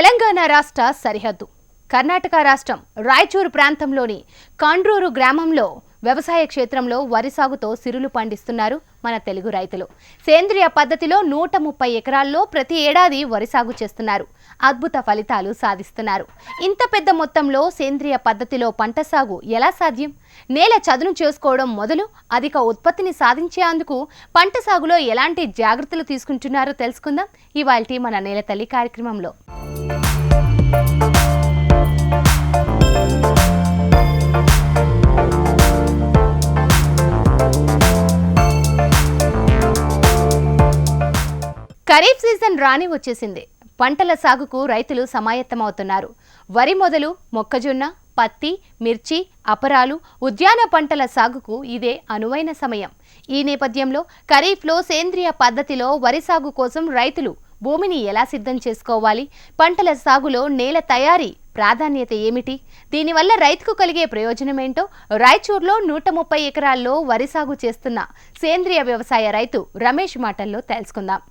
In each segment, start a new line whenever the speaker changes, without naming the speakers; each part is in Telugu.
తెలంగాణ రాష్ట్ర సరిహద్దు. కర్ణాటక రాష్ట్రం రాయచూరు ప్రాంతంలోని కాండ్రూరు గ్రామంలో వ్యవసాయ క్షేత్రంలో వరి సాగుతో సిరులు పండిస్తున్నారు మన తెలుగు రైతులు. సేంద్రియ పద్ధతిలో నూట ముప్పై ఎకరాల్లో ప్రతి ఏడాది వరి సాగు చేస్తున్నారు. అద్భుత ఫలితాలు సాధిస్తున్నారు. ఇంత పెద్ద మొత్తంలో సేంద్రియ పద్ధతిలో పంట సాగు ఎలా సాధ్యం? నేల చదును చేసుకోవడం మొదలు అధిక ఉత్పత్తిని సాధించేందుకు పంట సాగులో ఎలాంటి జాగ్రత్తలు తీసుకుంటున్నారో తెలుసుకుందాం. ఇవాళ మన నేల తల్లి కార్యక్రమంలో. ఖరీఫ్ సీజన్ రాని వచ్చేసింది. పంటల సాగుకు రైతులు సమాయత్తమవుతున్నారు. వరి మొదలు మొక్కజొన్న పత్తి మిర్చి అపరాలు ఉద్యాన పంటల సాగుకు ఇదే అనువైన సమయం. ఈ నేపథ్యంలో ఖరీఫ్లో సేంద్రియ పద్ధతిలో వరి సాగు కోసం రైతులు భూమిని ఎలా సిద్ధం చేసుకోవాలి? పంటల సాగులో నేల తయారీ ప్రాధాన్యత ఏమిటి? దీనివల్ల రైతుకు కలిగే ప్రయోజనమేంటో రాయచూర్లో నూట ముప్పై ఎకరాల్లో వరి సాగు చేస్తున్న సేంద్రియ వ్యవసాయ రైతు రమేష్ మాటల్లో తెలుసుకుందాం.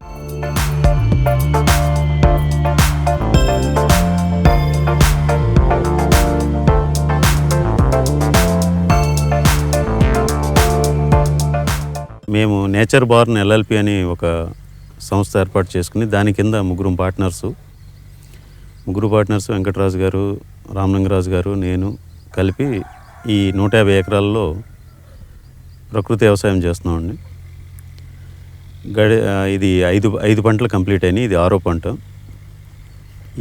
మేము నేచర్ బార్న్ ఎల్ఎల్పి అని ఒక సంస్థ ఏర్పాటు చేసుకుని దాని కింద ముగ్గురు పార్ట్నర్సు. ముగ్గురు పార్ట్నర్స్ వెంకటరాజు గారు రామలింగరాజు గారు నేను కలిపి ఈ నూట యాభై ఎకరాల్లో ప్రకృతి వ్యవసాయం చేస్తున్నామండి. గడి ఇది ఐదు ఐదు పంటలు కంప్లీట్ అయినాయి ఇది ఆరో పంట.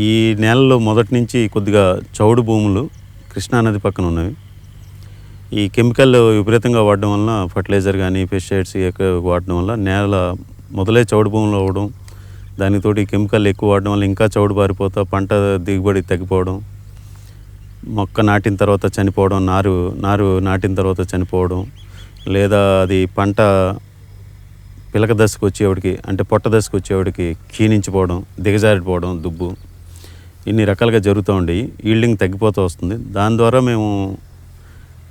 ఈ నేలలో మొదటి నుంచి కొద్దిగా చౌడు భూములు కృష్ణానది పక్కన ఉన్నవి. ఈ కెమికల్ విపరీతంగా వాడడం వలన ఫర్టిలైజర్ కానీ పెస్టిసైడ్స్ ఎక్కువ వాడడం వల్ల నేల మొదలే చౌడు భూములు అవ్వడం దానితోటి కెమికల్ ఎక్కువ వాడడం వల్ల ఇంకా చౌడు పారిపోతా పంట దిగుబడి తగ్గిపోవడం మొక్క నాటిన తర్వాత చనిపోవడం నారు నారు నాటిన తర్వాత చనిపోవడం లేదా అది పంట పిలక దశకు వచ్చేవాడికి అంటే పొట్ట దశకు వచ్చేవాడికి క్షీణించిపోవడం దిగజారిపోవడం దుబ్బు ఇన్ని రకాలుగా జరుగుతూ ఉండేవి ఈల్డింగ్ తగ్గిపోతూ వస్తుంది. దాని ద్వారా మేము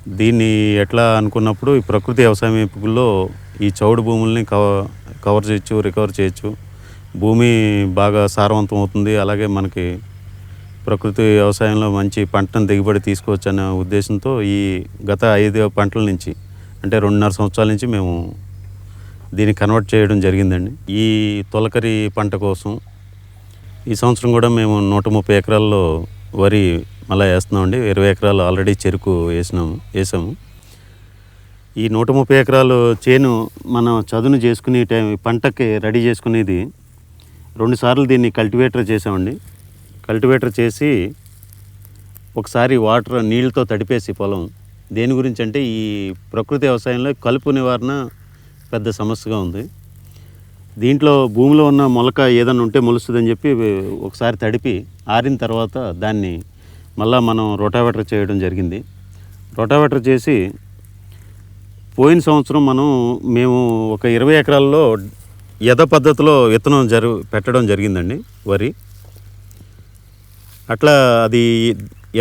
దీన్ని ఎట్లా అనుకున్నప్పుడు ఈ ప్రకృతి వ్యవసాయం ఎంపికల్లో ఈ చౌడు భూముల్ని కవ కవర్ చేయొచ్చు రికవర్ చేయొచ్చు. భూమి బాగా సారవంతం అవుతుంది. అలాగే మనకి ప్రకృతి వ్యవసాయంలో మంచి పంటను దిగుబడి తీసుకోవచ్చు అనే ఉద్దేశంతో ఈ గత ఐదు పంటల నుంచి అంటే రెండున్నర సంవత్సరాల నుంచి మేము దీన్ని కన్వర్ట్ చేయడం జరిగిందండి. ఈ తొలకరి పంట కోసం ఈ సంవత్సరం కూడా మేము నూట ముప్పై ఎకరాల్లో వరి మళ్ళీ వేస్తున్నామండి. ఇరవై ఎకరాలు ఆల్రెడీ చెరుకు వేసినాము వేసాము. ఈ నూట ముప్పై ఎకరాలు చేను మనం చదును చేసుకునే టైం పంటకి రెడీ చేసుకునేది రెండు సార్లు దీన్ని కల్టివేటర్ చేసామండి. కల్టివేటర్ చేసి ఒకసారి వాటర్ నీళ్ళతో తడిపేసి పొలం. దేని గురించి అంటే ఈ ప్రకృతి వ్యవసాయంలో కలుపు నివారణ పెద్ద సమస్యగా ఉంది. దీంట్లో భూమిలో ఉన్న మొలక ఏదైనా ఉంటే మొలుస్తుందని చెప్పి ఒకసారి తడిపి ఆరిన తర్వాత దాన్ని మళ్ళా మనం రోటావేటర్ చేయడం జరిగింది. రోటావేటర్ చేసి పోయిన సంవత్సరం మనం మేము ఒక ఇరవై ఎకరాల్లో యథ పద్ధతిలో విత్తనం జరు పెట్టడం జరిగిందండి వరి. అట్లా అది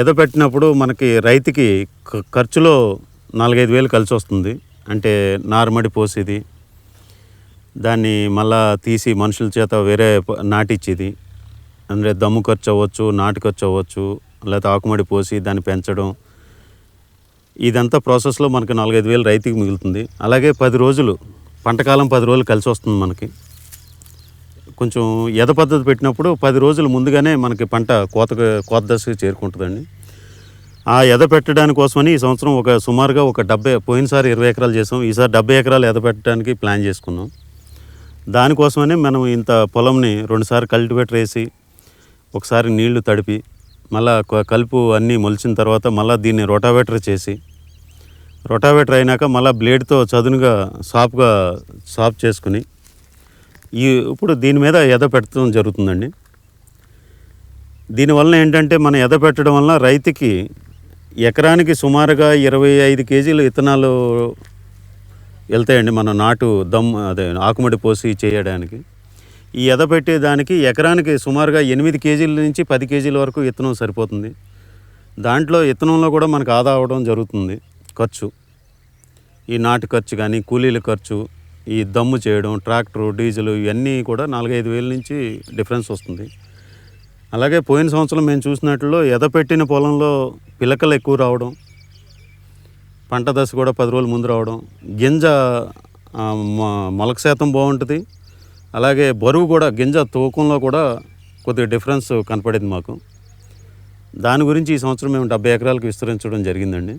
ఎద పెట్టినప్పుడు మనకి రైతుకి ఖర్చులో నాలుగైదు వేలు కలిసి వస్తుంది. అంటే నారుమడి పోసేది దాన్ని మళ్ళా తీసి మనుషుల చేత వేరే నాటిచ్చేది. అంటే దమ్ము ఖర్చు అవ్వచ్చు నాటు ఖర్చు అవ్వచ్చు లేకపోతే ఆకుమడి పోసి దాన్ని పెంచడం. ఇదంతా ప్రాసెస్లో మనకి నాలుగైదు వేలు రైతుకి మిగులుతుంది. అలాగే పది రోజులు పంటకాలం పది రోజులు కలిసి వస్తుంది మనకి. కొంచెం ఎద పద్ధతి పెట్టినప్పుడు పది రోజులు ముందుగానే మనకి పంట కోత కోత దశకు చేరుకుంటుందండి. ఆ ఎద పెట్టడానికి కోసమని ఈ సంవత్సరం ఒక సుమారుగా ఒక డెబ్బై పోయినసారి ఇరవై ఎకరాలు చేసాం. ఈసారి డెబ్బై ఎకరాలు ఎద పెట్టడానికి ప్లాన్ చేసుకున్నాం. దానికోసమని మనం ఇంత పొలంని రెండుసార్లు కల్టివేటర్ వేసి ఒకసారి నీళ్ళు తడిపి మళ్ళా కలుపు అన్నీ మొలిచిన తర్వాత మళ్ళీ దీన్ని రొటావేటర్ చేసి రొటావేటర్ అయినాక మళ్ళీ బ్లేడ్తో చదునుగా సాఫ్గా సాఫ్ చేసుకుని ఈ ఇప్పుడు దీని మీద ఎద పెట్టడం జరుగుతుందండి. దీనివల్ల ఏంటంటే మనం ఎద పెట్టడం వల్ల రైతుకి ఎకరానికి సుమారుగా ఇరవై ఐదు కేజీలు విత్తనాలు వెళ్తాయండి మన నాటు దమ్ అదే ఆకుమడి పోసి చేయడానికి. ఈ ఎద దానికి ఎకరానికి సుమారుగా ఎనిమిది కేజీల నుంచి పది కేజీల వరకు విత్తనం సరిపోతుంది. దాంట్లో విత్తనంలో కూడా మనకు ఆదా అవడం జరుగుతుంది ఖర్చు. ఈ నాటు ఖర్చు కానీ కూలీల ఖర్చు ఈ దమ్ము చేయడం ట్రాక్టరు డీజిల్ ఇవన్నీ కూడా నాలుగైదు వేల నుంచి డిఫరెన్స్ వస్తుంది. అలాగే పోయిన సంవత్సరం మేము చూసినట్లు ఎదపెట్టిన పొలంలో పిలకలు ఎక్కువ రావడం పంట దశ కూడా పది రోజుల ముందు రావడం గింజ మొ- మొలక శాతం బాగుంటుంది. అలాగే బరువు కూడా గింజ తూకంలో కూడా కొద్దిగా డిఫరెన్స్ కనపడింది మాకు. దాని గురించి ఈ సంవత్సరం మేము డెబ్బై ఎకరాలకు విస్తరించడం జరిగిందండి.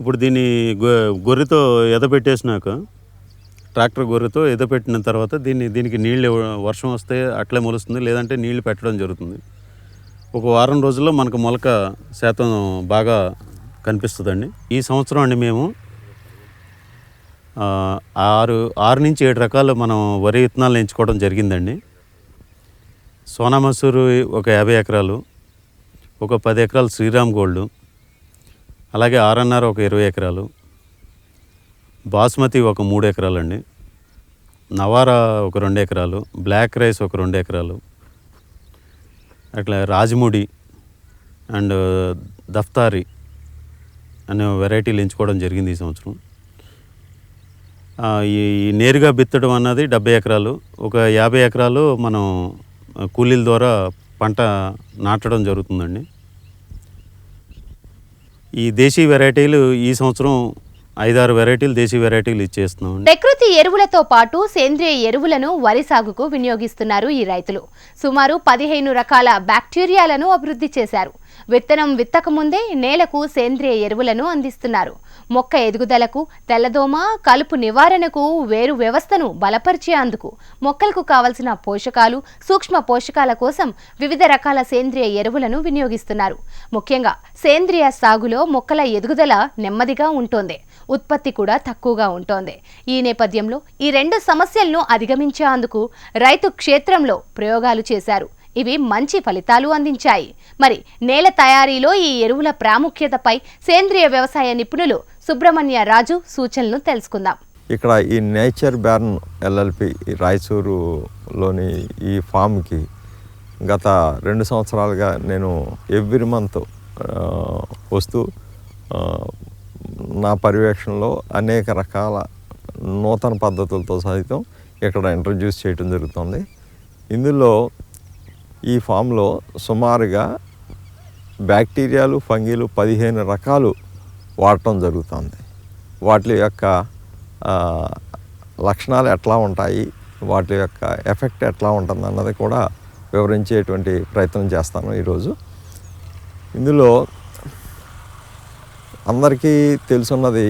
ఇప్పుడు దీన్ని గొ- గొర్రెతో ఎదపెట్టేసినాక ట్రాక్టర్ గొర్రెతో ఎదపెట్టిన తర్వాత దీన్ని దీనికి నీళ్ళు వర్షం వస్తే అట్లే మొలుస్తుంది లేదంటే నీళ్ళు పెట్టడం జరుగుతుంది. ఒక వారం రోజుల్లో మనకు మొలక శాతం బాగా కనిపిస్తుందండి. ఈ సంవత్సరం అండి మేము ఆరు ఆరు నుంచి ఏడు రకాలు మనం వరి విత్తనాలు ఎంచుకోవడం జరిగిందండి. సోనా మసూరు ఒక యాభై ఎకరాలు ఒక పది ఎకరాలు శ్రీరామ్ గోల్డ్ అలాగే ఆర్ఎన్ఆర్ ఒక ఇరవై ఎకరాలు బాస్మతి ఒక మూడు ఎకరాలండి నవారా ఒక రెండు ఎకరాలు బ్లాక్ రైస్ ఒక రెండు ఎకరాలు అట్లా రాజముడి అండ్ దఫ్తారి అనే వెరైటీలు ఎంచుకోవడం జరిగింది ఈ సంవత్సరం. ఈ నేరుగా బిత్తడం అన్నది డెబ్బై ఎకరాలు. ఒక యాభై ఎకరాలు మనం కూలీల ద్వారా పంట నాటడం జరుగుతుందండి. ఈ దేశీ వెరైటీలు ఈ సంవత్సరం ఐదారు వెరైటీలు దేశీ వెరైటీలు ఇచ్చేస్తున్నాం
ప్రకృతి ఎరువులతో పాటు సేంద్రియ ఎరువులను వరి సాగుకు వినియోగిస్తున్నారు ఈ రైతులు. సుమారు పదిహేను రకాల బ్యాక్టీరియాలను అభివృద్ధి చేశారు. విత్తనం విత్తక ముందే నేలకు సేంద్రియ ఎరువులను అందిస్తున్నారు. మొక్క ఎదుగుదలకు తెల్లదోమ కలుపు నివారణకు వేరు వ్యవస్థను బలపరిచేందుకు మొక్కలకు కావలసిన పోషకాలు సూక్ష్మ పోషకాల కోసం వివిధ రకాల సేంద్రియ ఎరువులను వినియోగిస్తున్నారు. ముఖ్యంగా సేంద్రియ సాగులో మొక్కల ఎదుగుదల నెమ్మదిగా ఉంటోంది. ఉత్పత్తి కూడా తక్కువగా ఉంటోంది. ఈ నేపథ్యంలో ఈ రెండు సమస్యలను అధిగమించేందుకు రైతు క్షేత్రంలో ప్రయోగాలు చేశారు. ఇవి మంచి ఫలితాలు అందించాయి. మరి నేల తయారీలో ఈ ఎరువుల ప్రాముఖ్యతపై సేంద్రియ వ్యవసాయ నిపుణులు సుబ్రహ్మణ్య రాజు సూచనలు తెలుసుకుందాం.
ఇక్కడ ఈ నేచర్ బ్యార్న్ ఎల్ఎల్పి రాయచూరులోని ఈ ఫామ్కి గత రెండు సంవత్సరాలుగా నేను ఎవ్రీ మంత్ వస్తూ నా పర్యవేక్షణలో అనేక రకాల నూతన పద్ధతులతో సహితం ఇక్కడ ఇంట్రడ్యూస్ చేయడం జరుగుతుంది. ఇందులో ఈ ఫామ్లో సుమారుగా బ్యాక్టీరియాలు ఫంగీలు పదిహేను రకాలు వాడటం జరుగుతుంది. వాటి యొక్క లక్షణాలు ఎట్లా ఉంటాయి? వాటి యొక్క ఎఫెక్ట్ ఎట్లా ఉంటుంది అన్నది కూడా వివరించేటువంటి ప్రయత్నం చేస్తాను ఈరోజు. ఇందులో అందరికీ తెలుసున్నది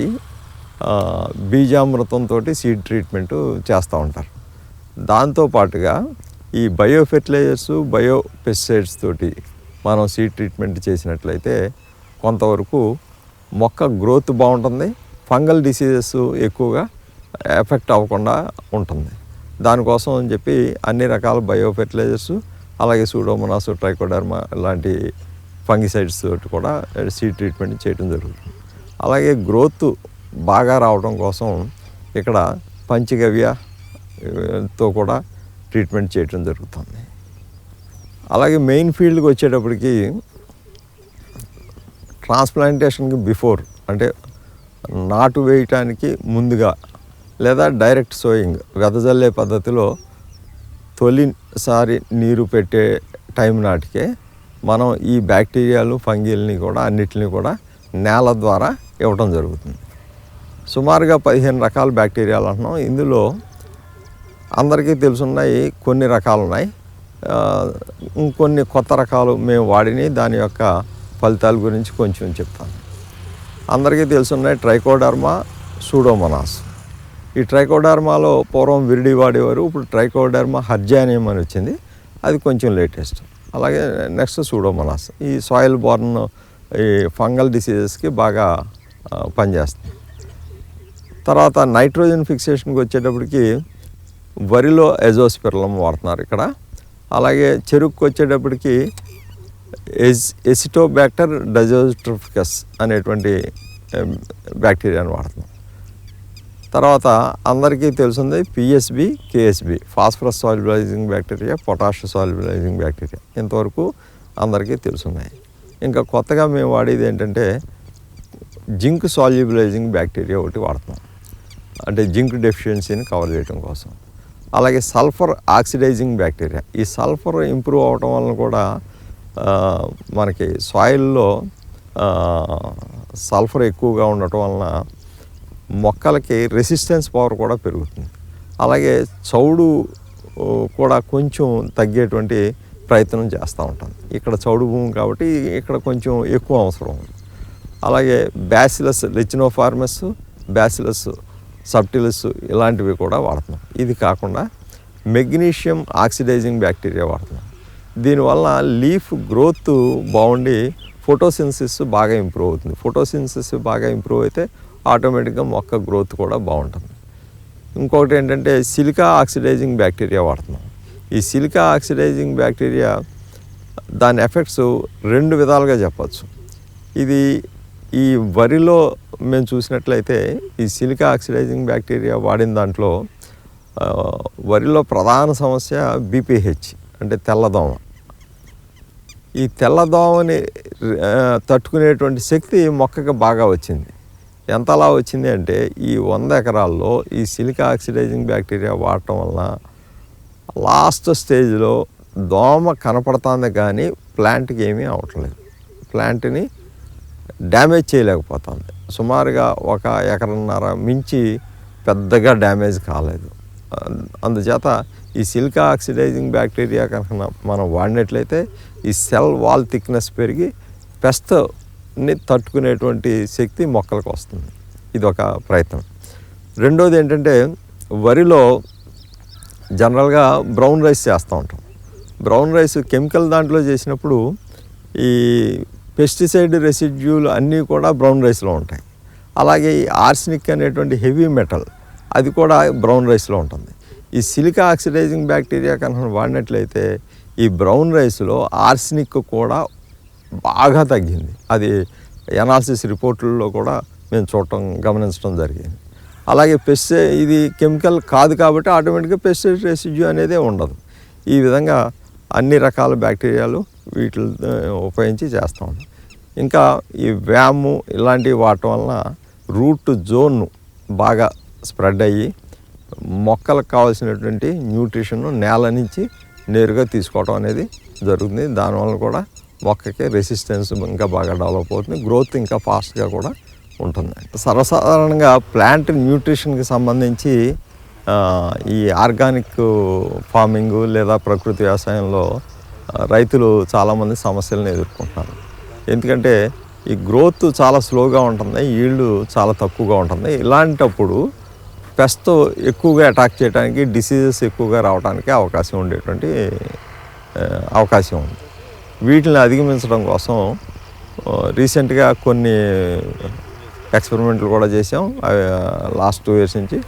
బీజామృతంతో సీడ్ ట్రీట్మెంట్ చేస్తూ ఉంటారు. దాంతోపాటుగా ఈ బయో ఫెర్టిలైజర్స్ బయో పెస్టిసైడ్స్ తోటి మనం సీడ్ ట్రీట్మెంట్ చేసినట్లయితే కొంతవరకు మొక్క గ్రోత్ బాగుంటుంది ఫంగల్ డిసీజెస్ ఎక్కువగా ఎఫెక్ట్ అవ్వకుండా ఉంటుంది. దానికోసం అని చెప్పి అన్ని రకాల బయో ఫెర్టిలైజర్స్ అలాగే సూడోమోనాస్ ట్రైకోడర్మా లాంటి ఫంగిసైడ్స్ తోటి కూడా సీడ్ ట్రీట్మెంట్ చేయడం జరుగుతుంది. అలాగే గ్రోత్ బాగా రావడం కోసం ఇక్కడ పంచగవ్యతో కూడా ట్రీట్మెంట్ చేయడం జరుగుతుంది. అలాగే మెయిన్ ఫీల్డ్కి వచ్చేటప్పటికి ట్రాన్స్ప్లాంటేషన్కి బిఫోర్ అంటే నాటు వేయటానికి ముందుగా లేదా డైరెక్ట్ సోయింగ్ వెదజల్లే పద్ధతిలో తొలిసారి నీరు పెట్టే టైం నాటికే మనం ఈ బ్యాక్టీరియాలు ఫంగిల్ని కూడా అన్నిటిని కూడా నేల ద్వారా ఇవ్వటం జరుగుతుంది. సుమారుగా పదిహేను రకాల బ్యాక్టీరియాలు అంటున్నాం. ఇందులో అందరికీ తెలుసున్నాయి కొన్ని రకాలు ఉన్నాయి ఇంకొన్ని కొత్త రకాలు మేము వాడిని దాని యొక్క ఫలితాల గురించి కొంచెం చెప్తాను. అందరికీ తెలుసున్నాయి ట్రైకోడర్మా సూడోమోనాస్. ఈ ట్రైకోడర్మాలో పూర్వం విరిడి వాడేవారు ఇప్పుడు ట్రైకోడర్మా హర్జానియం అని వచ్చింది. అది కొంచెం లేటెస్ట్. అలాగే నెక్స్ట్ సూడోమోనాస్. ఈ సాయిల్ బోర్న్ ఈ ఫంగల్ డిసీజెస్కి బాగా పనిచేస్తుంది తర్వాత నైట్రోజన్ ఫిక్సేషన్కి వచ్చేటప్పటికి వరిలో ఎజోస్పిరలం వాడుతున్నారు ఇక్కడ. అలాగే చెరుకుకి వచ్చేటప్పటికి ఎస్ ఎసిటోబ్యాక్టర్ డజోస్ట్రోఫికస్ అనేటువంటి బ్యాక్టీరియాను వాడుతున్నాం తర్వాత అందరికీ తెలిసింది PSB KSB phosphorus solubilizing bacteria potash solubilizing bacteria. ఇంతవరకు అందరికీ తెలుసున్నాయి. ఇంకా కొత్తగా మేము వాడేది ఏంటంటే జింక్ సాల్యుబులైజింగ్ బ్యాక్టీరియా ఒకటి వాడుతున్నాం. అంటే జింక్ డెఫిషియన్సీని కవర్ చేయడం కోసం. అలాగే సల్ఫర్ ఆక్సిడైజింగ్ బ్యాక్టీరియా. ఈ సల్ఫర్ ఇంప్రూవ్ అవటం వలన కూడా మనకి సాయిల్లో సల్ఫర్ ఎక్కువగా ఉండటం వలన మొక్కలకి రెసిస్టెన్స్ పవర్ కూడా పెరుగుతుంది. అలాగే చౌడు కూడా కొంచెం తగ్గేటువంటి ప్రయత్నం చేస్తూ ఉంటాం. ఇక్కడ చౌడు భూమి కాబట్టి ఇక్కడ కొంచెం ఎక్కువ అవసరం ఉంది. అలాగే బ్యాసిలస్ లిచినోఫార్మస్ బ్యాసిలస్ సబ్టిలస్ ఇలాంటివి కూడా వాడుతున్నాం. ఇది కాకుండా మెగ్నీషియం ఆక్సిడైజింగ్ బ్యాక్టీరియా వాడుతున్నాం. దీనివల్ల లీఫ్ గ్రోత్ బాగుండి ఫోటోసిన్సిస్ బాగా ఇంప్రూవ్ అవుతుంది. ఫోటోసిన్సిస్ బాగా ఇంప్రూవ్ అయితే ఆటోమేటిక్గా మొక్క గ్రోత్ కూడా బాగుంటుంది. ఇంకొకటి ఏంటంటే సిలికా ఆక్సిడైజింగ్ బ్యాక్టీరియా వాడుతున్నాం. ఈ సిలికా ఆక్సిడైజింగ్ బ్యాక్టీరియా దాని ఎఫెక్ట్స్ రెండు విధాలుగా చెప్పచ్చు. ఇది ఈ వరిలో మేము చూసినట్లయితే ఈ సిలికా ఆక్సిడైజింగ్ బ్యాక్టీరియా వాడిన దాంట్లో వరిలో ప్రధాన సమస్య బీపీహెచ్ అంటే తెల్లదోమ. ఈ తెల్లదోమని తట్టుకునేటువంటి శక్తి మొక్కకి బాగా వచ్చింది. ఎంతలా వచ్చింది అంటే ఈ వంద ఎకరాల్లో ఈ సిలికా ఆక్సిడైజింగ్ బ్యాక్టీరియా వాడటం వలన లాస్ట్ స్టేజ్లో దోమ కనపడుతుంది కానీ ప్లాంట్కి ఏమీ అవట్లేదు ప్లాంట్ని డ్యామేజ్ చేయలేకపోతుంది సుమారుగా ఒక ఎకరన్నర మించి పెద్దగా డ్యామేజ్ కాలేదు. అందుచేత ఈ సిల్కా ఆక్సిడైజింగ్ బ్యాక్టీరియా కనుక మనం వాడినట్లయితే ఈ సెల్ వాల్ థిక్నెస్ పెరిగి పెస్ట్ని తట్టుకునేటువంటి శక్తి మొక్కలకు వస్తుంది. ఇది ఒక ప్రయత్నం. రెండోది ఏంటంటే వరిలో జనరల్గా బ్రౌన్ రైస్ చేస్తూ ఉంటాం. బ్రౌన్ రైస్ కెమికల్ దాంట్లో చేసినప్పుడు ఈ పెస్టిసైడ్ రెసిడ్యూలు అన్నీ కూడా బ్రౌన్ రైస్లో ఉంటాయి. అలాగే ఈ ఆర్సినిక్ అనేటువంటి హెవీ మెటల్ అది కూడా బ్రౌన్ రైస్లో ఉంటుంది. ఈ సిలికా ఆక్సిడైజింగ్ బ్యాక్టీరియా కనుక వాడినట్లయితే ఈ బ్రౌన్ రైస్లో ఆర్సినిక్ కూడా బాగా తగ్గింది. అది ఎనాలిసిస్ రిపోర్టుల్లో కూడా మేము చూడటం గమనించడం జరిగింది. అలాగే పెస్టి ఇది కెమికల్ కాదు కాబట్టి ఆటోమేటిక్గా పెస్టిసైడ్ రెసిడ్యూ అనేది ఉండదు. ఈ విధంగా అన్ని రకాల బ్యాక్టీరియాలు వీటి ఉపయోగించి చేస్తాం ఇంకా ఈ వ్యాము ఇలాంటివి వాడటం వలన రూట్ జోన్ బాగా స్ప్రెడ్ అయ్యి మొక్కలకు కావాల్సినటువంటి న్యూట్రిషన్ నేల నుంచి నేరుగా తీసుకోవడం అనేది జరుగుతుంది. దానివల్ల కూడా మొక్కకి రెసిస్టెన్స్ ఇంకా బాగా డెవలప్ అవుతుంది. గ్రోత్ ఇంకా ఫాస్ట్గా కూడా ఉంటుంది. సర్వసాధారణంగా ప్లాంట్ న్యూట్రిషన్కి సంబంధించి ఈ ఆర్గానిక్ ఫార్మింగ్ లేదా ప్రకృతి వ్యవసాయంలో రైతులు చాలామంది సమస్యలను ఎదుర్కొంటున్నారు. ఎందుకంటే ఈ గ్రోత్ చాలా స్లోగా ఉంటుంది? ఈల్డ్ చాలా తక్కువగా ఉంటుంది? ఇలాంటప్పుడు పెస్ట్ ఎక్కువగా అటాక్ చేయడానికి డిసీజెస్ ఎక్కువగా రావడానికి అవకాశం ఉండేటువంటి అవకాశం ఉంది. వీటిని అధిగమించడం కోసం రీసెంట్గా కొన్ని ఎక్స్పెరిమెంట్లు కూడా చేసాం అవి లాస్ట్ టూ ఇయర్స్ నుంచి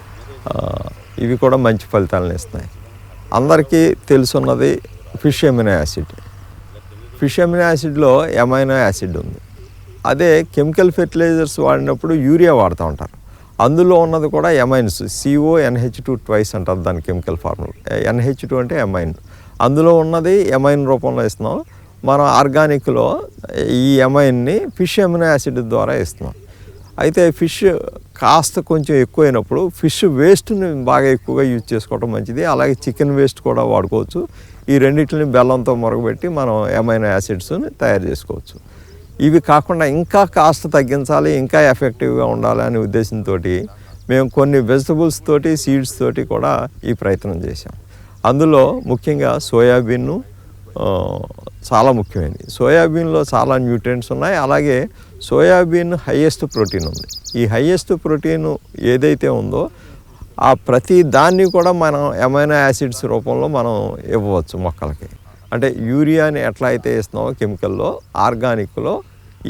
ఇవి కూడా మంచి ఫలితాలను ఇస్తున్నాయి. అందరికీ తెలుసున్నది fish amino acid. Fish amino యాసిడ్లో amino acid ఉంది. అదే కెమికల్ ఫెర్టిలైజర్స్ వాడినప్పుడు యూరియా వాడుతూ ఉంటారు. అందులో ఉన్నది కూడా amines CO NH two twice అంటారు దాని కెమికల్ ఫార్ములా. ఎన్హెచ్ టూ అంటే ఎమైన్. అందులో ఉన్నది ఎమైన్ రూపంలో ఇస్తున్నాం. మనం ఆర్గానిక్లో ఈ ఎమైన్ని ఫిష్ ఎమినో యాసిడ్ ద్వారా ఇస్తున్నాం. అయితే ఫిష్ కాస్త కొంచెం ఎక్కువైనప్పుడు ఫిష్ వేస్ట్ని బాగా ఎక్కువగా యూజ్ చేసుకోవడం మంచిది. అలాగే చికెన్ వేస్ట్ కూడా వాడుకోవచ్చు. ఈ రెండింటిని బెల్లంతో మరగబెట్టి మనం ఎమైనో యాసిడ్స్ని తయారు చేసుకోవచ్చు. ఇవి కాకుండా ఇంకా కాస్ట్ తగ్గించాలి ఇంకా ఎఫెక్టివ్గా ఉండాలి అనే ఉద్దేశంతో మేము కొన్ని వెజిటబుల్స్ తోటి సీడ్స్ తోటి కూడా ఈ ప్రయత్నం చేశాం. అందులో ముఖ్యంగా సోయాబీన్ చాలా ముఖ్యమైనది. సోయాబీన్లో చాలా న్యూట్రియంట్స్ ఉన్నాయి. అలాగే సోయాబీన్ హైయెస్ట్ ప్రోటీన్ ఉంది. ఈ హైయెస్ట్ ప్రోటీన్ ఏదైతే ఉందో ఆ ప్రతి దాన్ని కూడా మనం ఎమైనో యాసిడ్స్ రూపంలో మనం ఇవ్వవచ్చు మొక్కలకి. అంటే యూరియాని ఎట్లా అయితే ఇస్తున్నామో కెమికల్లో ఆర్గానిక్లో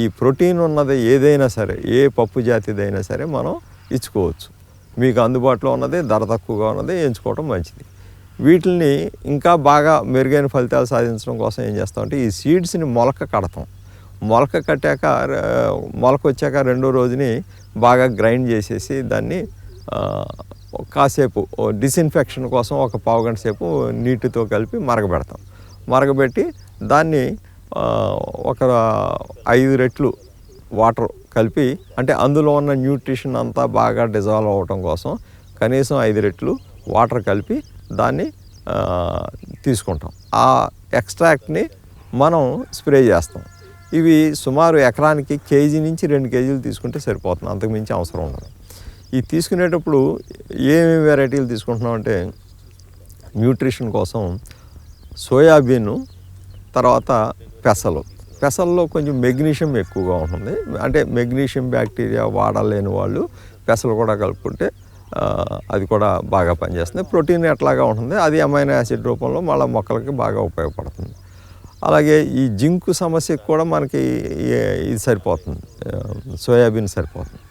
ఈ ప్రోటీన్ ఉన్నది ఏదైనా సరే ఏ పప్పు జాతిదైనా సరే మనం ఇచ్చుకోవచ్చు. మీకు అందుబాటులో ఉన్నది ధర తక్కువగా ఉన్నది ఎంచుకోవడం మంచిది. వీటిని ఇంకా బాగా మెరుగైన ఫలితాలు సాధించడం కోసం ఏం చేస్తామంటే ఈ సీడ్స్ని మొలక కడతాం. మొలక కట్టాక మొలక వచ్చాక రెండో రోజుని బాగా గ్రైండ్ చేసేసి దాన్ని కాసేపు డిస్ఇన్ఫెక్షన్ కోసం ఒక పావు గంట సేపు నీటితో కలిపి మరగబెడతాం. మరగబెట్టి దాన్ని ఒక ఐదు రెట్లు వాటర్ కలిపి అంటే అందులో ఉన్న న్యూట్రిషన్ అంతా బాగా డిజాల్వ్ అవ్వటం కోసం కనీసం ఐదు రెట్లు వాటర్ కలిపి దాన్ని తీసుకుంటాం. ఆ ఎక్స్ట్రాక్ట్ని మనం స్ప్రే చేస్తాం. ఇవి సుమారు ఎకరానికి కేజీ నుంచి రెండు కేజీలు తీసుకుంటే సరిపోతుంది. అంతకుమించి అవసరం ఉండదు. ఈ తీసుకునేటప్పుడు ఏమేమి వెరైటీలు తీసుకుంటున్నాం అంటే న్యూట్రిషన్ కోసం సోయాబీన్ తర్వాత పెసలు. పెసల్లో కొంచెం మెగ్నీషియం ఎక్కువగా ఉంటుంది. అంటే మెగ్నీషియం బ్యాక్టీరియా వాడలేని వాళ్ళు పెసలు కూడా కలుపుకుంటే అది కూడా బాగా పనిచేస్తుంది. ప్రోటీన్ ఎట్లాగా ఉంటుంది అది అమైనో యాసిడ్ రూపంలో మళ్ళీ మొక్కలకి బాగా ఉపయోగపడుతుంది. అలాగే ఈ జింకు సమస్యకు కూడా మనకి ఇది సరిపోతుంది. సోయాబీన్ సరిపోతుంది.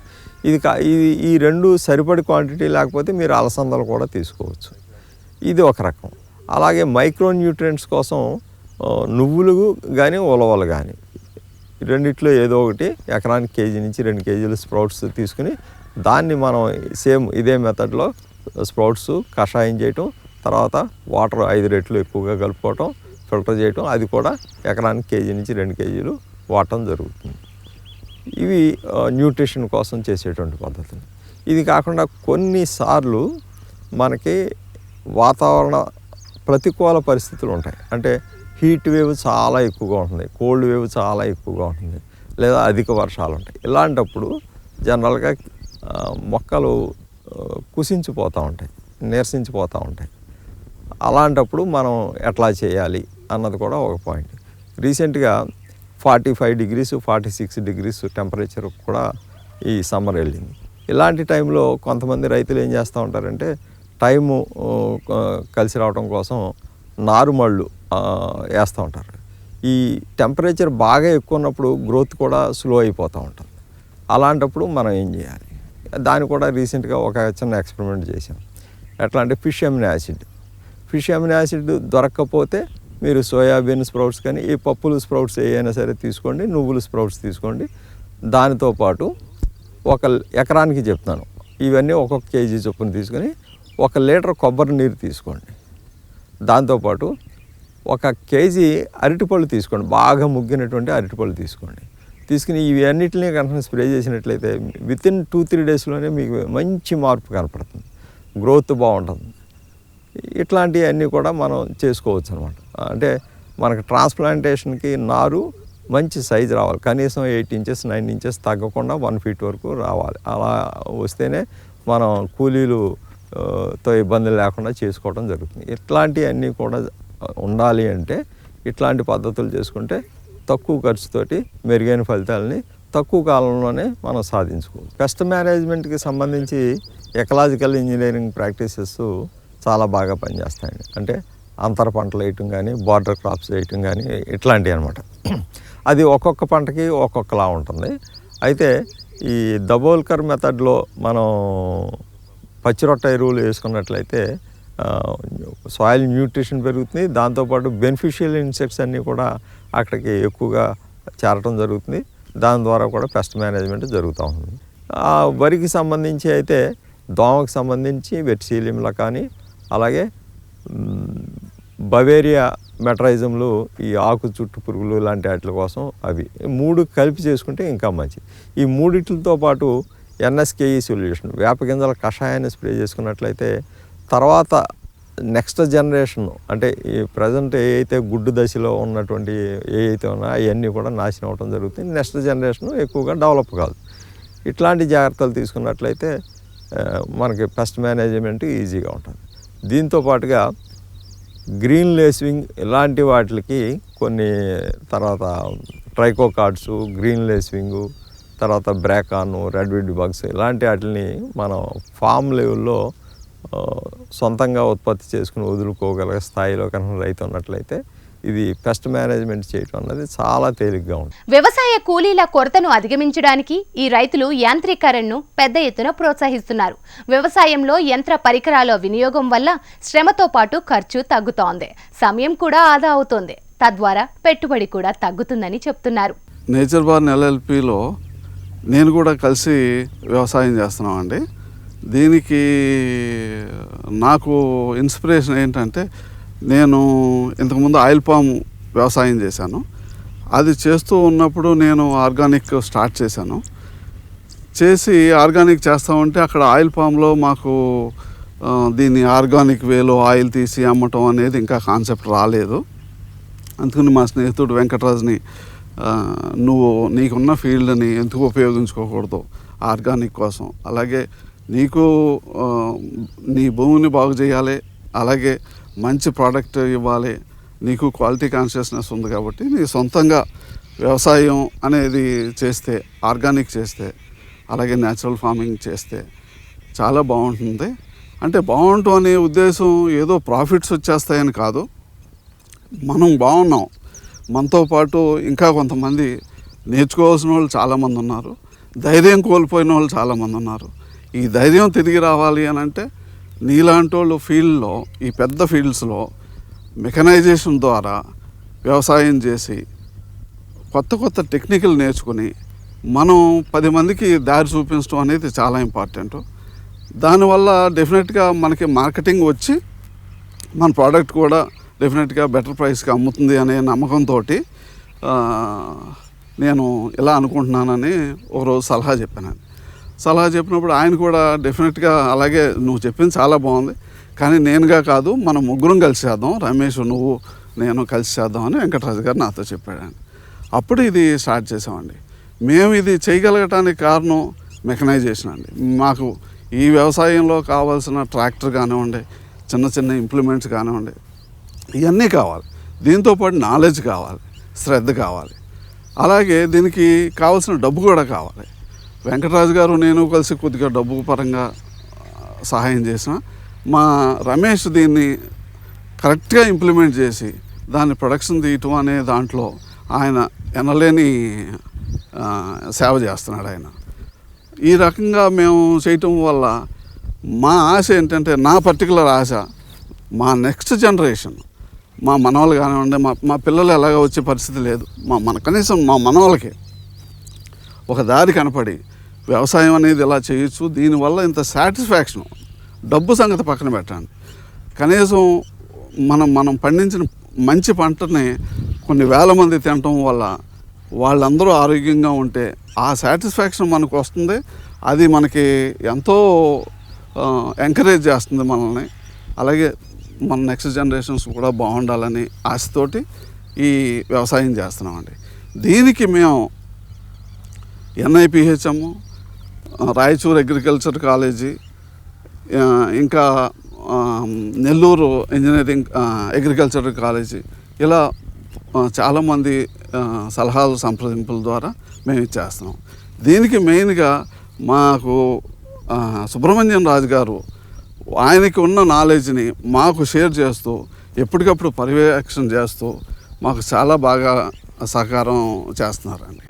ఇది కా ఇది ఈ రెండు సరిపడి క్వాంటిటీ లేకపోతే మీరు అలసందలు కూడా తీసుకోవచ్చు. ఇది ఒక రకం. అలాగే మైక్రో న్యూట్రియంట్స్ కోసం నువ్వులు కానీ ఉలవలు కానీ రెండిట్లో ఏదో ఒకటి ఎకరానికి కేజీ నుంచి రెండు కేజీలు స్ప్రౌట్స్ తీసుకుని దాన్ని మనం సేమ్ ఇదే మెథడ్లో స్ప్రౌట్స్ కషాయం చేయటం తర్వాత వాటర్ ఐదు రెట్లు ఎక్కువగా కలుపుకోవటం ఫిల్టర్ చేయటం అది కూడా ఎకరానికి కేజీ నుంచి రెండు కేజీలు వాడటం జరుగుతుంది. ఇవి న్యూట్రిషన్ కోసం చేసేటువంటి పద్ధతులు. ఇది కాకుండా కొన్నిసార్లు మనకి వాతావరణ ప్రతికూల పరిస్థితులు ఉంటాయి. అంటే హీట్ వేవ్ చాలా ఎక్కువగా ఉంటుంది కోల్డ్ వేవ్ చాలా ఎక్కువగా ఉంటుంది లేదా అధిక వర్షాలు ఉంటాయి. ఇలాంటప్పుడు జనరల్గా మొక్కలు కుసించిపోతూ ఉంటాయి నీరసించిపోతూ ఉంటాయి. అలాంటప్పుడు మనం ఎట్లా చేయాలి అన్నది కూడా ఒక పాయింట్. రీసెంట్గా forty five degrees forty six degrees temperature కూడా ఈ సమ్మర్ వెళ్ళింది. ఇలాంటి టైంలో కొంతమంది రైతులు ఏం చేస్తూ ఉంటారంటే టైము కలిసి రావడం కోసం నారుమళ్ళు వేస్తూ ఉంటారు. ఈ టెంపరేచర్ బాగా ఎక్కువ ఉన్నప్పుడు గ్రోత్ కూడా స్లో అయిపోతూ ఉంటుంది. అలాంటప్పుడు మనం ఏం చేయాలి? దాన్ని కూడా రీసెంట్గా ఒక చిన్న ఎక్స్పెరిమెంట్ చేసాం ఎట్లా అంటే fish amino acid. Fish amino acid దొరక్కపోతే మీరు సోయాబీన్ స్ప్రౌట్స్ కానీ ఈ పప్పులు స్ప్రౌట్స్ ఏవైనా సరే తీసుకోండి నువ్వులు స్ప్రౌట్స్ తీసుకోండి. దానితో పాటు ఒక ఎకరానికి చెప్తాను. ఇవన్నీ ఒక్కొక్క కేజీ చొప్పున తీసుకొని ఒక లీటర్ కొబ్బరి నీరు తీసుకోండి. దాంతోపాటు ఒక కేజీ అరటిపళ్ళు తీసుకోండి. బాగా ముగ్గినటువంటి అరటిపళ్ళు తీసుకోండి. తీసుకుని ఇవి అన్నిటిని కనుక స్ప్రే చేసినట్లయితే విత్ ఇన్ టూ త్రీ డేస్లోనే మీకు మంచి మార్పు కనపడుతుంది. గ్రోత్ బాగుంటుంది. ఇట్లాంటివన్నీ కూడా మనం చేసుకోవచ్చు అనమాట అంటే మనకు ట్రాన్స్ప్లాంటేషన్కి నారు మంచి సైజ్ రావాలి. కనీసం ఎయిట్ ఇంచెస్ నైన్ ఇంచెస్ తగ్గకుండా వన్ ఫీట్ వరకు రావాలి. అలా వస్తేనే మనం కూలీలు ఇబ్బంది తో లేకుండా చేసుకోవడం జరుగుతుంది. ఇట్లాంటివన్నీ కూడా ఉండాలి అంటే ఇట్లాంటి పద్ధతులు చేసుకుంటే తక్కువ ఖర్చుతోటి మెరుగైన ఫలితాలని తక్కువ కాలంలోనే మనం సాధించుకోవచ్చు పెస్ట్ మేనేజ్మెంట్కి సంబంధించి ఎకలాజికల్ ఇంజనీరింగ్ ప్రాక్టీసెస్ చాలా బాగా పనిచేస్తాయండి. అంటే అంతర పంటలు వేయటం కానీ బార్డర్ క్రాప్స్ వేయటం కానీ ఇట్లాంటివి అనమాట అది ఒక్కొక్క పంటకి ఒక్కొక్కలా ఉంటుంది. అయితే ఈ దబోల్కర్ మెథడ్లో మనం పచ్చిరొట్ట ఎరువులు వేసుకున్నట్లయితే సాయిల్ న్యూట్రిషన్ పెరుగుతుంది. దాంతోపాటు బెనిఫిషియల్ ఇన్సెక్ట్స్ అన్నీ కూడా అక్కడికి ఎక్కువగా చేరటం జరుగుతుంది. దాని ద్వారా కూడా పెస్ట్ మేనేజ్మెంట్ జరుగుతూ ఉంటుంది. ఆ వరికి సంబంధించి అయితే దోమకు సంబంధించి వెట్సీలియంలో కానీ అలాగే బవేరియా మెటరైజంలు ఈ ఆకు చుట్టు పురుగులు లాంటి వాటి కోసం అవి మూడు కలిపి చేసుకుంటే ఇంకా మంచిది. ఈ మూడిట్లతో పాటు ఎన్ఎస్కేఈ సొల్యూషన్ వేప గింజల కషాయాన్ని స్ప్రే చేసుకున్నట్లయితే తర్వాత నెక్స్ట్ జనరేషన్ అంటే ఈ ప్రజెంట్ ఏ అయితే గుడ్డు దశలో ఉన్నటువంటి ఏ అయితే అవన్నీ కూడా నాశనం అవడం జరుగుతుంది. నెక్స్ట్ జనరేషన్ ఎక్కువగా డెవలప్ కాదు. ఇట్లాంటి జాగ్రత్తలు తీసుకున్నట్లయితే మనకి పెస్ట్ మేనేజ్మెంట్ ఈజీగా ఉంటుంది. దీంతో పాటుగా గ్రీన్ లేస్వింగ్ ఇలాంటి వాటికి కొన్ని తర్వాత ట్రైకో కార్డ్స్ గ్రీన్ లేస్వింగ్ తర్వాత బ్రాకాను రెడ్విడ్ బగ్స్ ఇలాంటి వాటిని మనం ఫామ్ లెవెల్లో సొంతంగా ఉత్పత్తి చేసుకుని వదులుకోగల స్థాయిలో కనుక రైతు ఉన్నట్లయితే ఇది పెస్ట్ మేనేజ్మెంట్ చేయడం అన్నది చాలా తేలిగ్గా ఉంటుంది.
వ్యవసాయ కూలీల కొరతను అధిగమించడానికి ఈ రైతులు యాంత్రీకరణను పెద్ద ఎత్తున ప్రోత్సహిస్తున్నారు. వ్యవసాయంలో యంత్ర పరికరాల వినియోగం వల్ల శ్రమతో పాటు ఖర్చు తగ్గుతోంది. సమయం కూడా ఆదా అవుతోంది. తద్వారా పెట్టుబడి కూడా తగ్గుతుందని చెప్తున్నారు.
నేచర్ బార్న్ ఎల్ఎల్పిలో నేను కూడా కలిసి వ్యవసాయం చేస్తున్నామండి. దీనికి నాకు ఇన్స్పిరేషన్ ఏంటంటే నేను ఇంతకుముందు ఆయిల్ పామ్ వ్యవసాయం చేశాను. అది చేస్తూ ఉన్నప్పుడు నేను ఆర్గానిక్ స్టార్ట్ చేశాను. చేసి ఆర్గానిక్ చేస్తా ఉంటే అక్కడ ఆయిల్ పామ్లో మాకు దీన్ని ఆర్గానిక్ వేలో ఆయిల్ తీసి అమ్మటం అనేది ఇంకా కాన్సెప్ట్ రాలేదు. అందుకని మా స్నేహితుడు వెంకటరాజుని నువ్వు నీకున్న ఫీల్డ్ని ఎందుకు ఉపయోగించుకోకూడదు ఆర్గానిక్ కోసం. అలాగే నీకు నీ భూమిని బాగు చేయాలి. అలాగే మంచి ప్రోడక్ట్ ఇవ్వాలి. నీకు క్వాలిటీ కాన్షియస్నెస్ ఉంది కాబట్టి నీ సొంతంగా వ్యవసాయం అనేది చేస్తే ఆర్గానిక్ చేస్తే అలాగే న్యాచురల్ ఫార్మింగ్ చేస్తే చాలా బాగుంటుంది. అంటే బాగుంటాం అనే ఉద్దేశం ఏదో ప్రాఫిట్స్ వచ్చేస్తాయని కాదు. మనం బాగున్నాం. మనతో పాటు ఇంకా కొంతమంది నేర్చుకోవాల్సిన వాళ్ళు చాలామంది ఉన్నారు. ధైర్యం కోల్పోయిన వాళ్ళు చాలామంది ఉన్నారు. ఈ ధైర్యం తిరిగి రావాలి అని అంటే నీలాంటి వాళ్ళు ఫీల్డ్లో ఈ పెద్ద ఫీల్డ్స్లో మెకనైజేషన్ ద్వారా వ్యవసాయం చేసి కొత్త కొత్త టెక్నికల్ నేర్చుకుని మనం పది మందికి దారి చూపించడం అనేది చాలా ఇంపార్టెంట్. దానివల్ల డెఫినెట్గా మనకి మార్కెటింగ్ వచ్చి మన ప్రోడక్ట్ కూడా డెఫినెట్గా బెటర్ ప్రైస్కి అమ్ముతుంది అనే నమ్మకంతో నేను ఇలా అనుకుంటున్నానని ఒకరోజు సలహా చెప్పాను సలహా చెప్పినప్పుడు ఆయన కూడా డెఫినెట్గా అలాగే నువ్వు చెప్పింది చాలా బాగుంది. కానీ నేనుగా కాదు మనం ముగ్గురం కలిసి చేద్దాం. రమేష్ నువ్వు నేను కలిసి చేద్దాం అని వెంకటరాజు గారు నాతో చెప్పాడు అప్పుడు ఇది స్టార్ట్ చేసామండి మేము ఇది చేయగలగటానికి కారణం మెకనైజేషన్ అండి. మాకు ఈ వ్యవసాయంలో కావాల్సిన ట్రాక్టర్ కానివ్వండి చిన్న చిన్న ఇంప్లిమెంట్స్ కానివ్వండి ఇవన్నీ కావాలి. దీంతోపాటు నాలెడ్జ్ కావాలి శ్రద్ధ కావాలి. అలాగే దీనికి కావాల్సిన డబ్బు కూడా కావాలి. వెంకటరాజు గారు నేను కలిసి కొద్దిగా డబ్బు పరంగా సహాయం చేసిన. మా రమేష్ దీన్ని కరెక్ట్గా ఇంప్లిమెంట్ చేసి దాన్ని ప్రొడక్షన్ తీయటం అనే దాంట్లో ఆయన ఎనలేని సేవ చేస్తున్నాడు ఆయన. ఈ రకంగా మేము చేయటం వల్ల మా ఆశ ఏంటంటే నా పర్టికులర్ ఆశ మా నెక్స్ట్ జనరేషన్ మా మనవాళ్ళు కానివ్వండి మా మా పిల్లలు ఎలాగ వచ్చే పరిస్థితి లేదు. మా మన కనీసం మా మనవాళ్ళకి ఒక దారి కనపడి వ్యవసాయం అనేది ఇలా చేయొచ్చు. దీనివల్ల ఇంత సాటిస్ఫాక్షన్. డబ్బు సంగతి పక్కన పెట్టండి. కనీసం మనం మనం పండించిన మంచి పంటని కొన్ని వేల మంది తినటం వల్ల వాళ్ళందరూ ఆరోగ్యంగా ఉంటే ఆ సాటిస్ఫాక్షన్ మనకు వస్తుంది. అది మనకి ఎంతో ఎంకరేజ్ చేస్తుంది మనల్ని. అలాగే మన నెక్స్ట్ జనరేషన్స్ కూడా బాగుండాలని ఆశతోటి ఈ వ్యవసాయం చేస్తున్నామండి. దీనికి మేము ఎన్ఐపిహెచ్ఎము రాయచూర్ అగ్రికల్చర్ కాలేజీ ఇంకా నెల్లూరు ఇంజనీరింగ్ అగ్రికల్చర్ కాలేజీ. ఇలా చాలామంది సలహాలు సంప్రదింపుల ద్వారా మేము ఇచ్చేస్తున్నాం. దీనికి మెయిన్గా మాకు సుబ్రహ్మణ్యం రాజు గారు ఆయనకి ఉన్న నాలెడ్జ్ని మాకు షేర్ చేస్తూ ఎప్పటికప్పుడు పర్యవేక్షణ చేస్తూ మాకు చాలా బాగా సహకారం చేస్తున్నారండి.